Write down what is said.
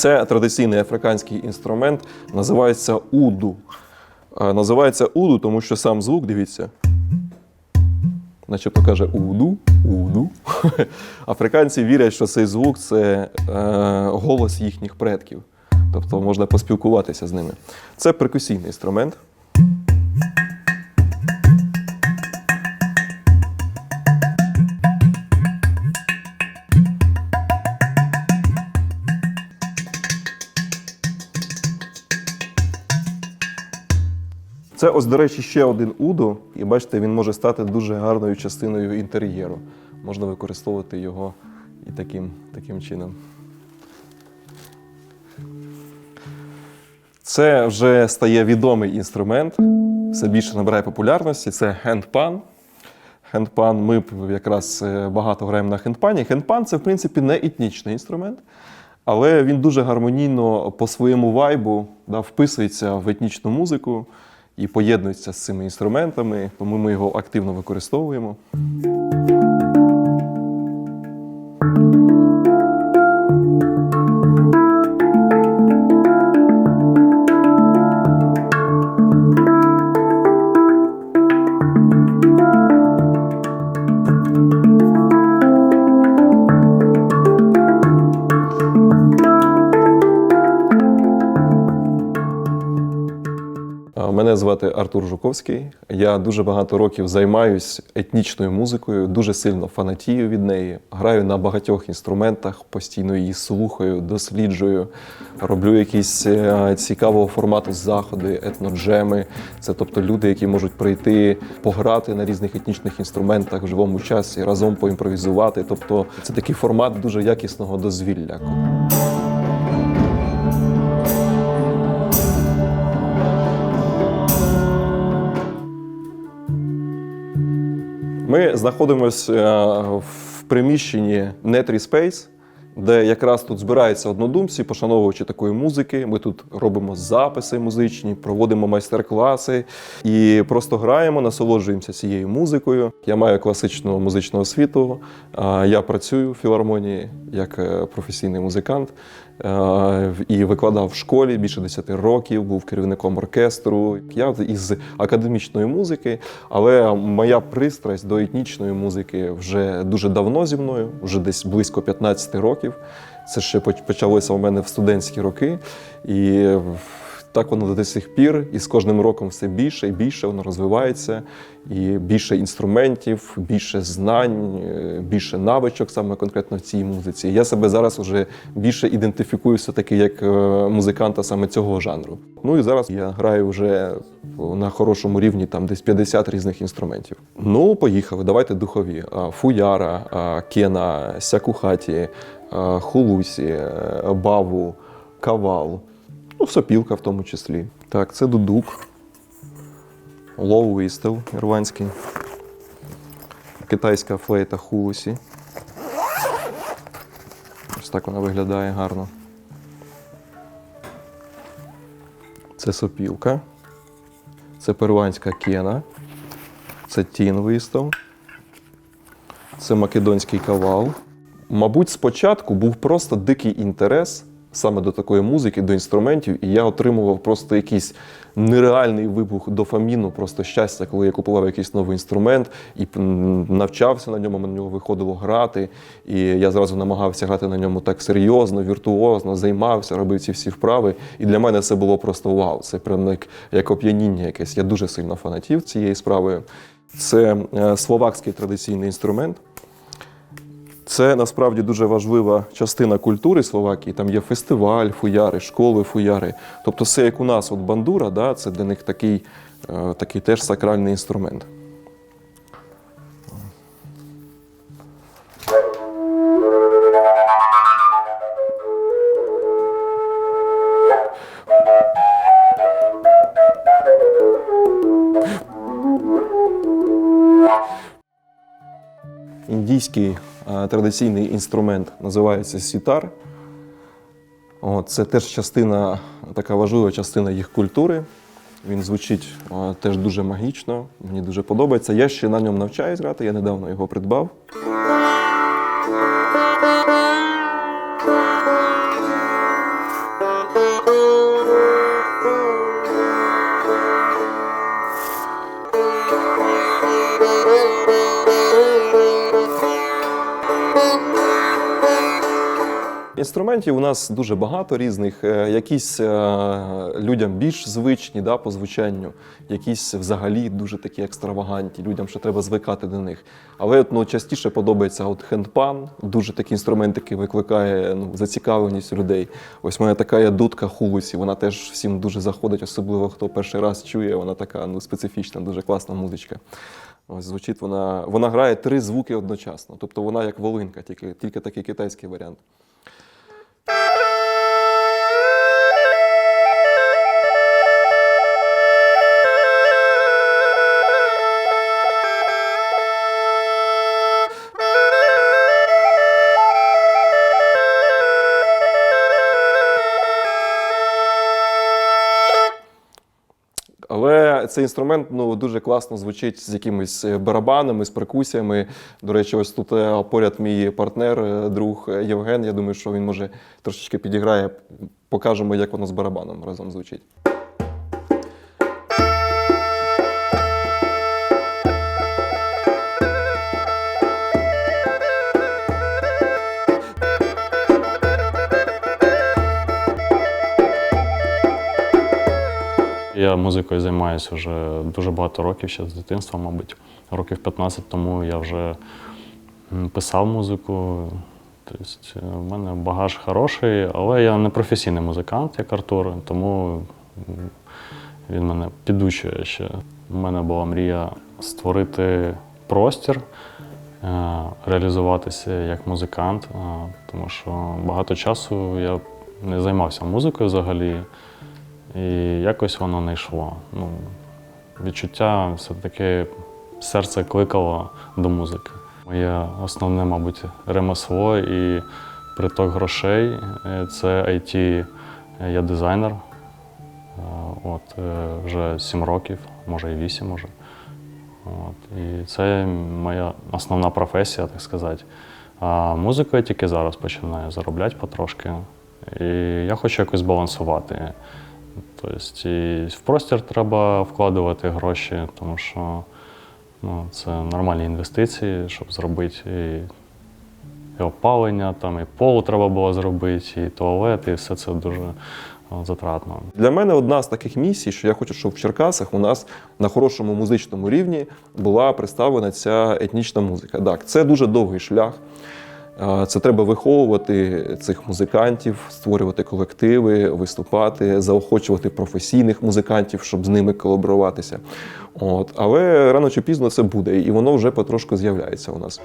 Це традиційний африканський інструмент, називається уду. Е, Називається уду, тому що сам звук, дивіться, начебто каже уду, уду. Африканці вірять, що цей звук це е, голос їхніх предків. Тобто можна поспілкуватися з ними. Це перкусійний інструмент. Це ось, до речі, ще один уду, і бачите, він може стати дуже гарною частиною інтер'єру. Можна використовувати його і таким, таким чином. Це вже стає відомий інструмент, все більше набирає популярності. Це хендпан. Хендпан, ми якраз е, багато граємо на хендпані. Хендпан це, в принципі, не етнічний інструмент, але він дуже гармонійно по своєму вайбу да, вписується в етнічну музику і поєднується з цими інструментами, тому ми його активно використовуємо. Мене звати Артур Жуковський. Я дуже багато років займаюсь етнічною музикою, дуже сильно фанатію від неї. Граю на багатьох інструментах, постійно її слухаю, досліджую, роблю якісь е, цікавого формату заходи, етноджеми. Це тобто люди, які можуть прийти пограти на різних етнічних інструментах в живому часі, разом поімпровізувати. Тобто це такий формат дуже якісного дозвілля. Ми знаходимося в приміщенні Netry Space, де якраз тут збираються однодумці, пошановувачі такої музики. Ми тут робимо записи музичні, проводимо майстер-класи і просто граємо, насолоджуємося цією музикою. Я маю класичну музичну освіту. Я працюю в філармонії як е, професійний музикант е, і викладав в школі більше 10 років, був керівником оркестру. Я із академічної музики, але моя пристрасть до етнічної музики вже дуже давно зі мною, вже десь близько 15 років. Це ще почалося у мене в студентські роки. І так воно до сих пір, і з кожним роком все більше і більше воно розвивається, і більше інструментів, більше знань, е, більше навичок саме конкретно в цій музиці. Я себе зараз вже більше ідентифікую все-таки як е, музиканта саме цього жанру. Ну і зараз я граю вже на хорошому рівні, там десь 50 різних інструментів. Ну, поїхали, давайте духові. Фуяра, кена, сякухаті, хулусі, е, баву, кавал. Ну, сопілка в тому числі. Так, це дудук. Лоу вистел ірландський. Китайська флейта хулусі. Ось так вона виглядає гарно. Це сопілка. Це перуанська кена. Це тін вистав. Це македонський кавал. Мабуть, спочатку був просто дикий інтерес саме до такої музики, до інструментів, і я отримував просто якийсь нереальний вибух дофаміну, просто щастя, коли я купував якийсь новий інструмент і навчався на ньому, на нього виходило грати. І я зразу намагався грати на ньому так серйозно, віртуозно, займався, робив ці всі вправи. І для мене це було просто вау. Це прям як, як оп'яніння якесь. Я дуже сильно фанатів цією справою. Це е, словакський традиційний інструмент. Це насправді дуже важлива частина культури Словакії. Там є фестиваль, фуяри, школи, фуяри. Тобто, все як у нас, от бандура, да, це для них такий, е, такий теж сакральний інструмент. Індійський традиційний інструмент називається сітар. Це теж частина, така важлива частина їх культури. Він звучить теж дуже магічно, мені дуже подобається. Я ще на ньому навчаюсь грати, я недавно його придбав. Інструментів у нас дуже багато різних. Е, Якісь е, людям більш звичні да, по звучанню, якісь взагалі дуже такі екстравагантні, людям ще треба звикати до них. Але ну, частіше подобається от хендпан, дуже такий інструмент, який викликає ну, зацікавленість людей. Ось мене така є дудка хулусі, вона теж всім дуже заходить, особливо хто перший раз чує, вона така ну, специфічна, дуже класна музичка. Ось звучить вона. Вона грає три звуки одночасно. Тобто вона як волинка, тільки, тільки такий китайський варіант. Цей інструмент ну, дуже класно звучить з якимись е, барабанами, з перкусіями. До речі, ось тут е, поряд мій партнер, е, друг Євген. Я думаю, що він може трошечки підіграє. Покажемо, як воно з барабаном разом звучить. Я музикою займаюся вже дуже багато років, ще з дитинства, мабуть. Років 15 тому я вже писав музику. Тобто, е, в мене багаж хороший, але я не професійний музикант, як Артур, тому він мене підучує ще. У мене була мрія створити простір, е, реалізуватися як музикант, е, тому що багато часу я не займався музикою взагалі. І якось воно не йшло. Ну, відчуття все-таки серце кликало до музики. Моє основне, мабуть, ремесло і приток грошей е, це IT, я дизайнер. Е, От, е, вже 7 років, може і 8 може. От, і це моя основна професія, так сказати. А музику я тільки зараз починаю заробляти потрошки. І я хочу якось балансувати. Тобто і в простір треба вкладувати гроші, тому що ну, це нормальні інвестиції, щоб зробити і, і опалення, там, і пол треба було зробити, і туалет, і все це дуже затратно. Для мене одна з таких місій, що я хочу, щоб в Черкасах у нас на хорошому музичному рівні була представлена ця етнічна музика. Так, це дуже довгий шлях. Це треба виховувати цих музикантів, створювати колективи, виступати, заохочувати професійних музикантів, щоб з ними колаборуватися. От. Але рано чи пізно це буде, і воно вже потрошку з'являється у нас.